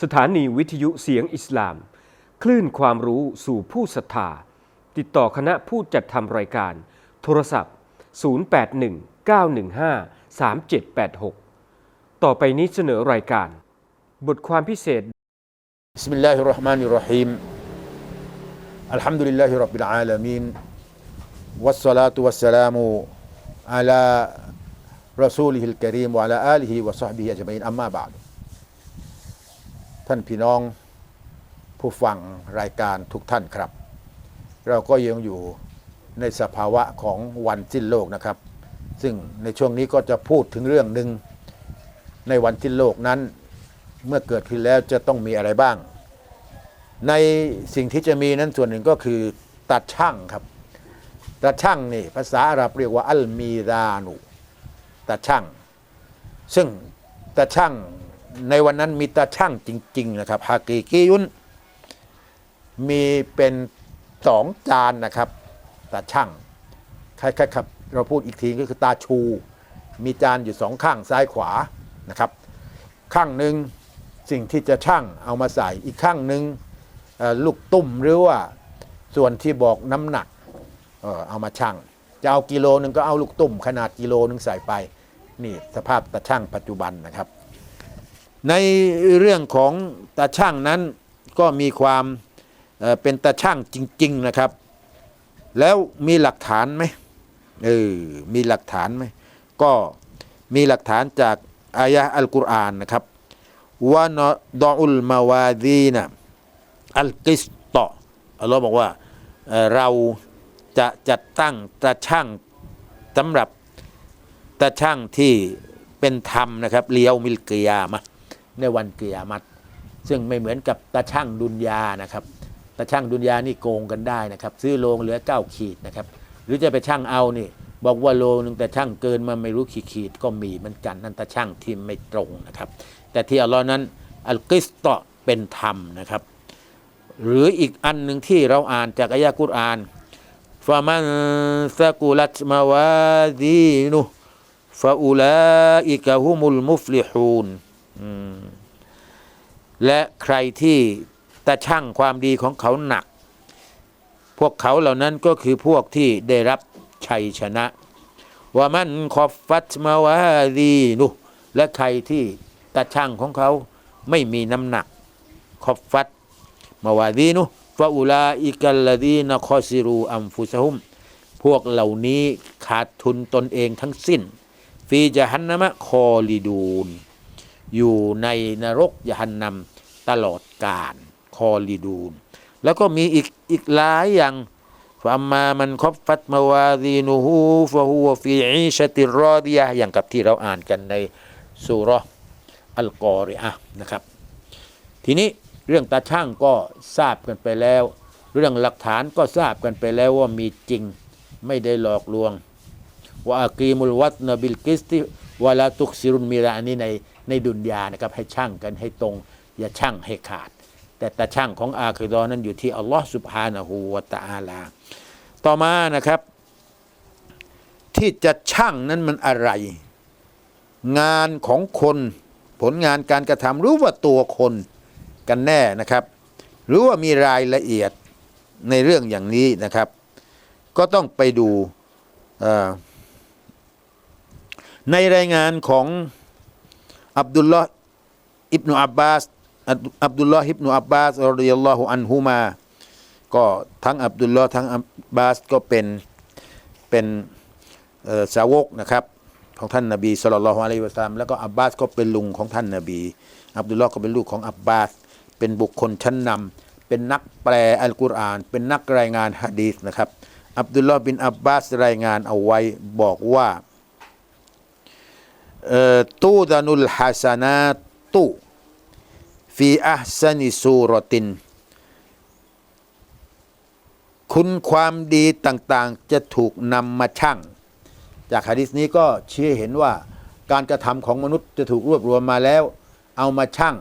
สถานีวิทยุเสียงอิสลาม คลื่นความรู้สู่ผู้ศรัทธา ติดต่อคณะผู้จัดทำรายการ โทรศัพท์ 0819153786 ต่อไปนี้เสนอรายการ บทความพิเศษ بسم الله الرحمن الرحيم الحمد لله رب العالمين والصلاة والسلام على رسوله الكريم وعلى آله وصحبه أجمعين أما بعد ท่านพี่น้องผู้ฟังรายการทุกท่านครับ เราก็ยังอยู่ในสภาวะของวันสิ้นโลกนะครับ ซึ่งในช่วงนี้ก็จะพูดถึงเรื่องหนึ่งในวันสิ้นโลกนั้น เมื่อเกิดขึ้นแล้วจะต้องมีอะไรบ้าง ในสิ่งที่จะมีนั้นส่วนหนึ่งก็คือตาช่างครับตาช่างนี่ภาษาอาหรับเรียกว่าอัลมีดานุตาช่าง ซึ่งตาช่าง ในวันนั้นมีตาช่างจริง ๆ นะครับฮากีกิยุนมีเป็นสองจานนะครับตาช่างคล้ายๆครับเราพูดอีกทีก็คือตาชู มีจานอยู่สองข้างซ้ายขวานะครับ ข้างหนึ่งสิ่งที่จะช่างเอามาใส่อีกข้างหนึ่งลูกตุ้มหรือว่าส่วนที่บอกน้ำหนักเออเอามาช่างจะเอากิโลหนึ่งก็เอาลูกตุ้มขนาดกิโลหนึ่งใส่ไป นี่สภาพตาช่างปัจจุบันนะครับ ในเรื่องของตาช่างนั้นก็มีความเป็นตาช่างจริง ๆนะครับ แล้วมีหลักฐานไหมเออมีหลักฐานไหมก็มีหลักฐานจากอายะห์อัลกุรอานนะครับวานดออุลมาวาดีนะอัลกิสตออัลลอฮ์บอกว่าเเราจะจัดตั้งตาช่างสำหรับตาช่างที่เป็นธรรมนะครับเลียวมิลกิยามะ ในวันเกิยามัตซึ่งไม่เหมือนกับตาช่างดุนยานะครับตาช่างดุนยานี่โกงกันได้นะครับ ซื้อโลงเหลือเก้าขีดนะครับ หรือจะไปช่างเอานี่ บอกว่าโลนึงแต่ช่างเกินมาไม่รู้ขีดขีดก็มีเหมือนกันนั่นต่ช่างที่ไม่ตรงนะครับ แต่ที่อัลลอฮ์นั้นอัลกิสตอเป็นธรรมนะครับ หรืออีกอันหนึ่งที่เราอ่านจากอายะกุรอานฟามันซากุลัตมาวาดีนุฟาอูลาอิกะฮุมุลมุฟลิฮูน และใครที่ตาช่างความดีของเขาหนัก พวกเขาเหล่านั้นก็คือพวกที่ได้รับชัยชนะ ว่ามันขอบฟัตมาวาดีนุและใครที่ตาช่างของเขาไม่มีน้ำหนัก ขอบฟัตมาวาดีนุฟาอุลาอิกัลลดีนคอซิรูอัมฟุซะฮุม พวกเหล่านี้ขาดทุนตนเองทั้งสิ้น ฟีจะฮันนามะคอลิดูน อยู่ในนรกยหันนำตลอดกาลคอลิดูน แล้วก็มีอีกอีกหลายอย่างฟามมามันคบฟัตมาวาดีนูฮูฟะฮูฟีอีชติรอดียะอย่างกับที่เราอ่านกันในสุราอัลกอริอะนะครับ ทีนี้เรื่องตาช่างก็ทราบกันไปแล้ว เรื่องหลักฐานก็ทราบกันไปแล้วว่ามีจริงไม่ได้หลอกลวงว่าอากีมุลวัตนบิลกิสติวลาตุกซิรุนมีราอันนี้ใน ในดุนยานะครับให้ช่างกันให้ตรง อย่าช่างให้ขาด แต่ตาช่างของอาคิดอนั้นอยู่ที่อัลลอฮ์สุบฮานะฮูวะตะอาลา ต่อมานะครับ ที่จะช่างนั้นมันอะไร งานของคนผลงานการกระทำหรือว่าตัวคนกันแน่นะครับ หรือว่ามีรายละเอียดในเรื่องอย่างนี้นะครับ ก็ต้องไปดูในรายงานของ อับดุลลอฮ์อิบนุอับบาสอับดุลลอฮ์อิบนุอับบาสรดิยัลลอฮุอันฮุมาก็ทั้งอับดุลลอฮ์ทั้งอับบาสก็เป็นเป็นสาวกนะครับของท่านนาบีสุลต่านละฮ์อะลัยฮิวะซัมแล้วก็อับบาสก็เป็นลุงของท่านนาบี อับดุลลอฮ์ก็เป็นลูกของอับบาส เป็นบุคคลชั้นนำเป็นนักแปลอัลกุรอาน เป็นนักรายงานฮะดีษนะครับ อับดุลลอฮ์บินอับบาสรายงานเอาไว้บอกว่า ตูดานุลฮัสนาตุฟีอัฮซันิซูรติน คุณความดีต่างๆจะถูกนำมาชั่ง จากฮะดิษนี้ก็ชี้ให้เห็นว่าการกระทำของมนุษย์จะถูกรวบรวมมาแล้ว เอามาชั่ง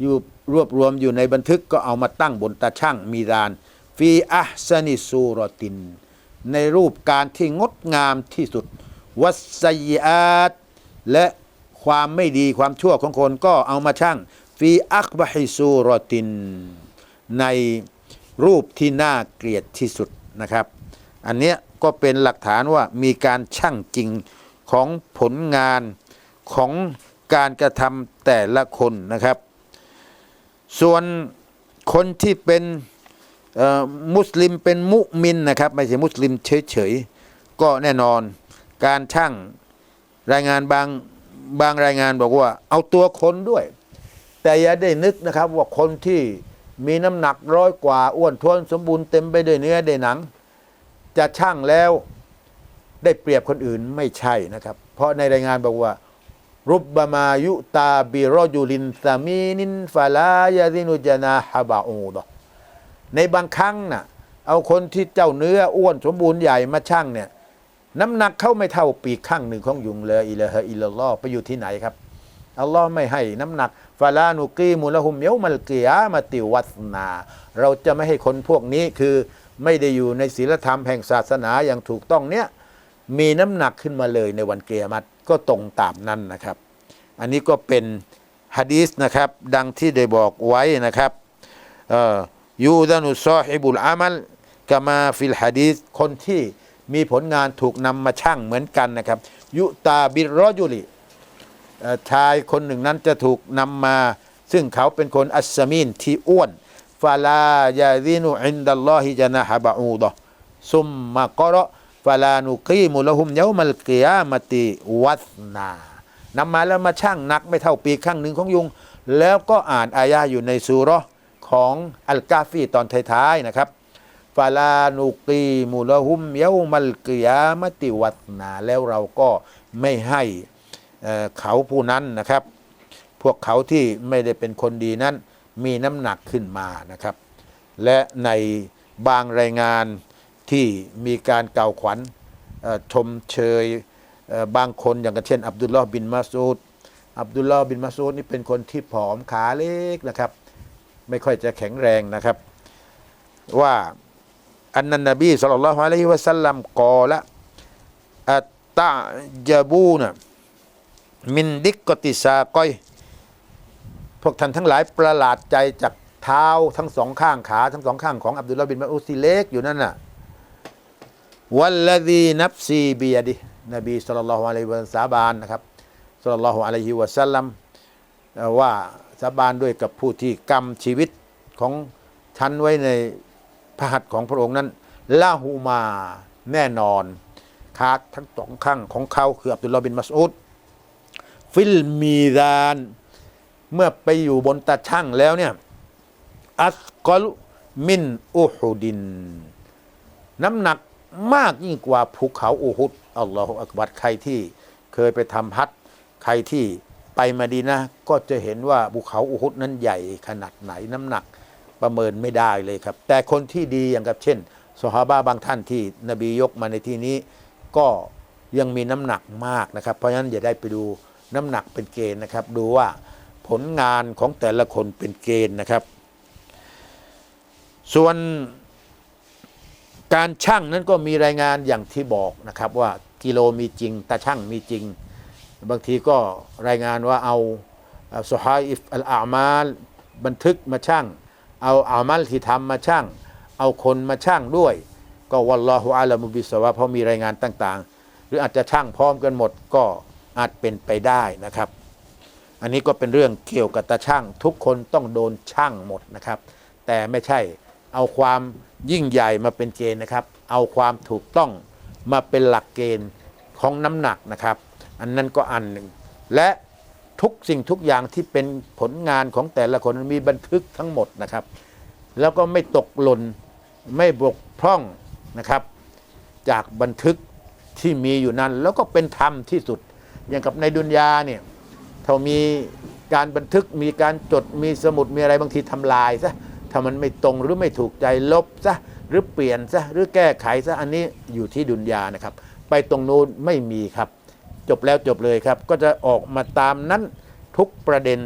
อยู่รวบรวมอยู่ในบันทึกก็เอามาตั้งบนตาช่างมีดาน ฟีอัฮซานิซูรติน ในรูปการที่งดงามที่สุด วัสยอาต และความไม่ดีความชั่วของคนก็เอามาชั่งฟีอักบะฮิซูรอติน ในรูปที่น่าเกลียดที่สุดนะครับ อันเนี้ยก็เป็นหลักฐานว่ามีการชั่งจริงของผลงานของการกระทำแต่ละคนนะครับ ส่วนคนที่เป็นมุสลิมเป็นมุมินนะครับ ไม่ใช่มุสลิมเฉยๆ ก็แน่นอนการช่าง รายงานบางบางรายงานบอกว่าเอาตัวคนด้วย แต่อย่าได้นึกนะครับว่าคนที่มีน้ำหนักร้อยกว่าอ้วนท้วนสมบูรณ์เต็มไปด้วยเนื้อด้หนัง จะช่างแล้วได้เปรียบคนอื่นไม่ใช่นะครับ เพราะในรายงานบอกว่า รุบบามายุตาบิรอจุลินสามีนินฟาลายาซินุจนาฮาบาอูดในบางครั้งน่ะเอาคนที่เจ้าเนื้ออ้วนสมบูรณ์ใหญ่มาช่างเนี่ย น้ำหนักเข้าไม่เท่าปีกข้างหนึ่งของยุงเลยอิละฮะอิลลัลอไปอยู่ที่ไหนครับอัลลอฮ์ไม่ให้น้ำหนักฟาลานุกีมุละหุมเยวมัลกิยามะติวัสนา เราจะไม่ให้คนพวกนี้คือไม่ได้อยู่ในศีลธรรมแห่งศาสนาอย่างถูกต้องเนี้ยมีน้ำหนักขึ้นมาเลยในวันเกียรติก็ตรงตามนั้นนะครับ อันนี้ก็เป็นฮะดีษนะครับ ดังที่ได้บอกไว้นะครับยูดานุซอฮิบุลอามัลกามาฟิลฮะดีษคนที่ มีผลงานถูกนำมาชั่งเหมือนกันนะครับ ยุตาบิรอจุลิชายคนหนึ่งนั้นจะถูกนำมา ซึ่งเขาเป็นคนอัสซามีนที่อ้วนฟาลายาดินุอินดัลลอฮิจานะฮะบะอูดะซุมมากราะฟาลานุกีมุลหุมเยามัลกิยามะติวัสนานำมาแล้วมาชั่งหนักไม่เท่าปีข้างหนึ่งของยุง แล้วก็อ่านอายาอยู่ในซูราะห์ของอัลกาฟีตอนท้ายๆนะครับ ฟาลานุกีมุลหุมเยามัลกิยามติวัสนาแล้วเราก็ไม่ให้เขาผู้นั้นนะครับ พวกเขาที่ไม่ได้เป็นคนดีนั้น มีน้ำหนักขึ้นมานะครับ และในบางรายงานที่มีการกล่าวขวัญชมเชยบางคนอย่างเช่น อับดุลลอฮ์บินมาซูดอับดุลลอฮ์บินมาซูดนี่เป็นคนที่ผอมขาเล็กนะครับ ไม่ค่อยจะแข็งแรงนะครับว่า อันนันนบีสุลต่านละฮ์อะลัยฮิวะสัลลัมกอละอัตตะจบูนะมินดิกกติซาก้อยพวกท่านทั้งหลายประหลาดใจจากเท้าทั้งสองข้างขาทั้งสองข้างของอับดุลลาบินมาอุซีเล็กอยู่นั่นน่ะวัลลดีนับซีเบียดินบีสุลต่านละฮ์อะลัยฮิวะซัลลัมสาบานนะครับสุลต่านละฮ์อะลัยฮิวะสัลลัมว่าสาบานด้วยกับผู้ที่กำชีวิตของฉันไว้ใน พระหัตถ์ของพระองค์นั้นละหูมาแน่นอนขาทั้งสองข้างของเขาคืออับดุลลาบินมัสอุดฟิลมีดานเมื่อไปอยู่บนตาช่างแล้วเนี่ยอัสกอลมินอูฮุดิน น้ำหนักมากยิ่งกว่าภูเขาอูฮุดอัลลอฮฺอักบัดใครที่เคยไปทำฮัจญ์ใครที่ไปมาดีนะ ก็จะเห็นว่าภูเขาอูฮุดนั้นใหญ่ขนาดไหนน้ำหนัก ประเมินไม่ได้เลยครับ แต่คนที่ดีอย่างกับเช่นสฮาบะบางท่านที่นบียกมาในที่นี้ ก็ยังมีน้ำหนักมากนะครับ เพราะฉะนั้นอย่าได้ไปดูน้ำหนักเป็นเกณฑ์นะครับ ดูว่าผลงานของแต่ละคนเป็นเกณฑ์นะครับ ส่วนการช่างนั้นก็มีรายงานอย่างที่บอกนะครับว่ากิโลมีจริงตาช่างมีจริง บางทีก็รายงานว่าเอาสฮาอิฟอัลอามาลบันทึกมาช่าง เอาอามัลที่ทำมาช่าง เอาคนมาช่างด้วย ก็วัลลอฮุอาลามุบิสวะเพราะมีรายงานต่างๆ หรืออาจจะช่างพร้อมกันหมดก็อาจเป็นไปได้นะครับ อันนี้ก็เป็นเรื่องเกี่ยวกับตาช่าง ทุกคนต้องโดนช่างหมดนะครับ แต่ไม่ใช่เอาความยิ่งใหญ่มาเป็นเกณฑ์นะครับ เอาความถูกต้องมาเป็นหลักเกณฑ์ของน้ำหนักนะครับ อันนั้นก็อันหนึ่งและ ทุกสิ่งทุกอย่างที่เป็นผลงานของแต่ละคนมีบันทึกทั้งหมดนะครับ แล้วก็ไม่ตกหล่นไม่บกพร่องนะครับ จากบันทึกที่มีอยู่นั้น แล้วก็เป็นธรรมที่สุด อย่างกับในดุนยาเนี่ยถ้ามีการบันทึกมีการจดมีสมุดมีอะไรบางทีทำลายซะถ้ามันไม่ตรงหรือไม่ถูกใจลบซะหรือเปลี่ยนซะหรือแก้ไขซะอันนี้อยู่ที่ดุนยานะครับ ไปตรงนู้นไม่มีครับ จบแล้วจบเลยครับ ก็จะออกมาตามนั้นทุกประเด็น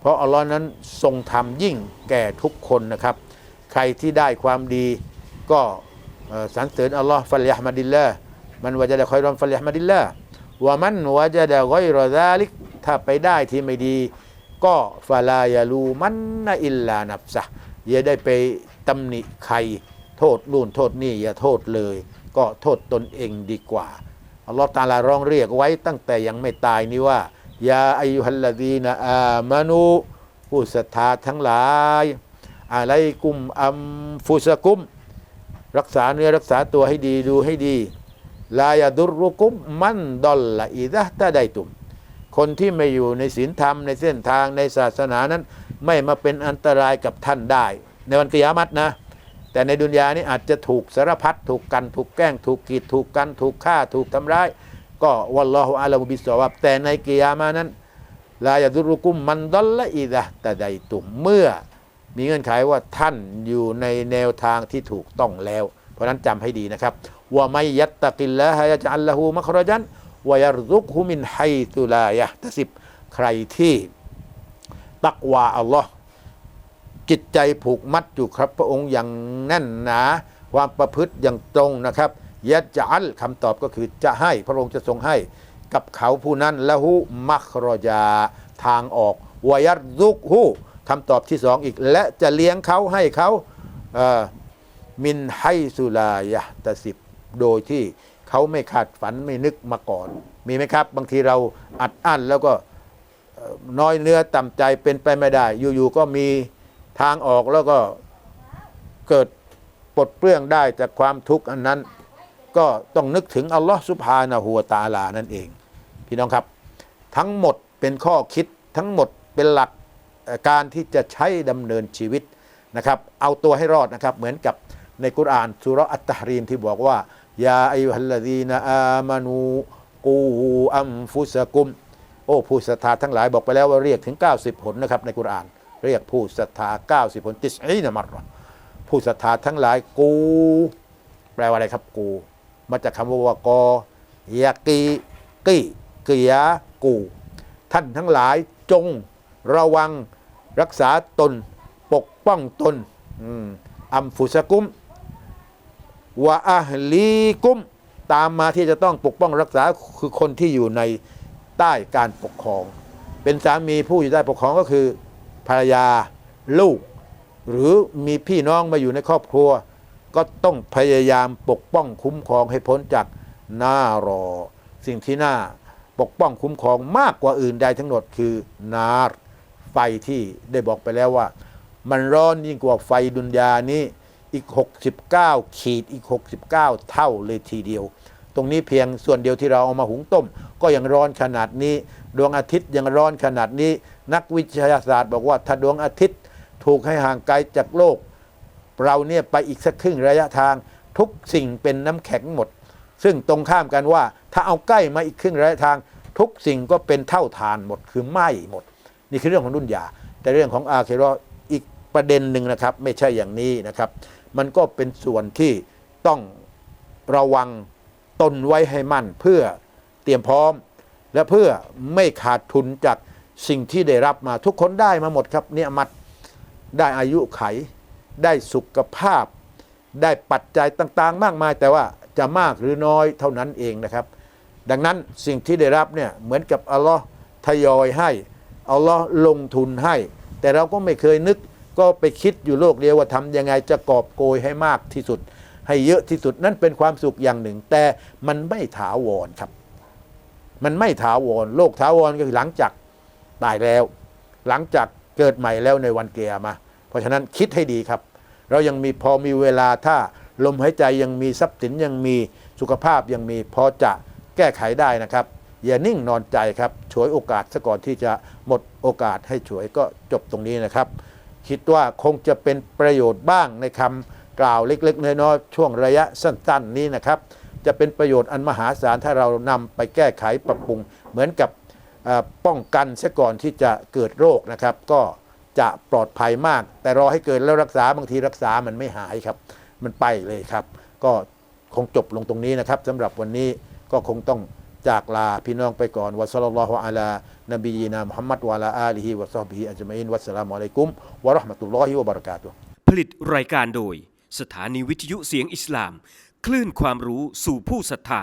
เพราะอัลลอฮ์นั้นทรงทำยิ่งแก่ทุกคนนะครับ ใครที่ได้ความดีก็สรรเสริญอัลลอฮ์ฟัลยะฮ์มาดิลละมันวะจะได้คอยรอมฟัลยะฮ์มาดิลละว่ามันวะจะได้ก้อยรอซาลิกถ้าไปได้ที่ไม่ดี ก็ฟาลายาลูมันนะอิลลานับซะอย่าได้ไปตำหนิใครโทษนู่นโทษนี่อย่าโทษเลย ก็โทษตนเองดีกว่า อัลลอฮฺตาลาร้องเรียกไว้ตั้งแต่ยังไม่ตายนี่ว่ายาอายุฮัลลดีนอามานูผู้ศรัทธาทั้งหลายอะไลกุมอัมฟุสกุม รักษาเนื้อรักษาตัวให้ดีดูให้ดี ลายาดุรุกุมมันดอลละอิดะตะไดตุม คนที่ไม่อยู่ในศีลธรรมในเส้นทางในศาสนานั้น ไม่มาเป็นอันตรายกับท่านได้ ในวันกิยามัตนะ แต่ในดุนยานี้อาจจะถูกสารพัดถูกกันถูกแกล้ง ถูกกีดถูกกันถูกฆ่าถูกทำร้าย ก็วัลลอฮุอาลามุบิสวาบแต่ในกิยามานั้นลายาดุรุกุมมันดลละอิดะแตะไดตุ่มเมื่อ มีเงื่อนไขว่าท่านอยู่ในแนวทางที่ถูกต้องแล้ว เพราะนั้นจำให้ดีนะครับว่าไม่ยัตตะกิลละฮะยะจัลละหูมัครจันวายรซุกฮุมินไฮตุลายะตสิบใครที่ตักวาอัลลอฮ์ จิตใจผูกมัดอยู่ครับ พระองค์อย่างแน่นหนาความประพฤติอย่างตรงนะครับยะจัลคำตอบก็คือจะให้พระองค์จะทรงให้กับเขาผู้นั้นละหูมัครยาทางออกวายัรซุกหูคำตอบที่สองอีก และจะเลี้ยงเขาให้เขามินไฮสุลายะตะสิบ โดยที่เขาไม่คาดฝันไม่นึกมาก่อน มีไหมครับ บางทีเราอัดอั้นแล้วก็น้อยเนื้อต่ำใจเป็นไปไม่ได้ อยู่ๆก็มี ทางออกแล้วก็เกิดปลดเปลื้องได้จากความทุกข์อันนั้น ก็ต้องนึกถึงอัลลอฮ์สุบฮานะฮูวตาลานั่นเอง พี่น้องครับ ทั้งหมดเป็นข้อคิดทั้งหมดเป็นหลักการที่จะใช้ดำเนินชีวิตนะครับเอาตัวให้รอดนะครับเหมือนกับในกุรานสุรอัตตะฮรีมที่บอกว่ายาอายุฮัลลดีนอามานูกูอัมฟุสกุม โอ้ผู้ศรัทธาทั้งหลายบอกไปแล้วว่าเรียกถึง 90 ผลนะครับในกุรอาน เรียกผู้ศรัทธา 90ผลติสอีนะมัรเราผู้ศรัทธาทั้งหลายกู แปลว่าอะไรครับกู มาจากคำว่าวกอยากีกีเกียกู ท่านทั้งหลายจงระวังรักษาตนปกป้องตนอืมอัมฟุสกุมวะอาฮลีกุม ตามมาที่จะต้องปกป้องรักษาคือคนที่อยู่ในใต้การปกครอง เป็นสามีผู้อยู่ใต้ปกครองก็คือ ภรรยาลูก หรือมีพี่น้องมาอยู่ในครอบครัว ก็ต้องพยายามปกป้องคุ้มครองให้พ้นจากหน้ารอ สิ่งที่น่าปกป้องคุ้มครองมากกว่าอื่นใดทั้งหมดคือนาร์ไฟที่ได้บอกไปแล้วว่า มันร้อนยิ่งกว่าไฟดุนยานี้อีก 69 ขีดอีก 69 เท่าเลยทีเดียว ตรงนี้เพียงส่วนเดียวที่เราเอามาหุงต้ม ก็ยังร้อนขนาดนี้ ดวงอาทิตย์ยังร้อนขนาดนี้ นักวิทยาศาสตร์บอกว่าถ้าดวงอาทิตย์ถูกให้ห่างไกลจากโลก เราเนี่ยไปอีกสักครึ่งระยะทางทุกสิ่งเป็นน้ำแข็งหมด ซึ่งตรงข้ามกันว่า ถ้าเอาใกล้มาอีกครึ่งระยะทาง ทุกสิ่งก็เป็นเท่าทานหมดคือไหม้หมด นี่คือเรื่องของรุ่นยา แต่เรื่องของอาเคโรออีกประเด็นหนึ่งนะครับ ไม่ใช่อย่างนี้นะครับ มันก็เป็นส่วนที่ต้องระวังตนไว้ให้มั่นเพื่อเตรียมพร้อม และเพื่อไม่ขาดทุนจาก สิ่งที่ได้รับมาทุกคนได้มาหมดครับเนี่ยมัดได้อายุไข ได้สุขภาพ ได้ปัจจัยต่างๆ มากมาย แต่ว่าจะมากหรือน้อยเท่านั้นเองนะครับ ดังนั้นสิ่งที่ได้รับเนี่ยเหมือนกับอัลลอฮ์ทยอยให้อัลลอฮ์ลงทุนให้ แต่เราก็ไม่เคยนึกก็ไปคิดอยู่โลกเดียวว่าทำยังไงจะกอบโกยให้มากที่สุด ให้เยอะที่สุดนั่นเป็นความสุขอย่างหนึ่ง แต่มันไม่ถาวรครับ มันไม่ถาวรโลกถาวรก็คือหลังจาก ตายแล้ว หลังจากเกิดใหม่แล้วในวันเกียร์มา เพราะฉะนั้นคิดให้ดีครับ เรายังมีพอมีเวลาถ้าลมหายใจยังมีทรัพย์สินยังมีสุขภาพยังมีพอจะแก้ไขได้นะครับ อย่านิ่งนอนใจครับฉวยโอกาสซะก่อนที่จะหมดโอกาสให้ฉวยก็จบตรงนี้นะครับ คิดว่าคงจะเป็นประโยชน์บ้างในคำกล่าวเล็ก ๆ น้อยๆช่วงระยะสั้น ๆ นี้นะครับ จะเป็นประโยชน์อันมหาศาลถ้าเรานำไปแก้ไขปรับปรุงเหมือนกับ ป้องกันเสียก่อนที่จะเกิดโรคนะครับ ก็จะปลอดภัยมาก แต่รอให้เกิดแล้วรักษาบางทีรักษามันไม่หายครับ มันไปเลยครับ ก็คงจบลงตรงนี้นะครับสำหรับวันนี้ก็คงต้องจากลาพี่น้องไปก่อนวะซัลลัลลอฮุอะลานบีนามุฮัมมัดวะลาอาลีฮิวะซอฮบิฮิอัจมัยนวัสสลามุอะลัยกุมวะราะห์มะตุลลอฮิวะบะเราะกาตุฮ์ผลิตรายการโดย สถานีวิทยุเสียงอิสลาม คลื่นความรู้สู่ผู้ศรัทธา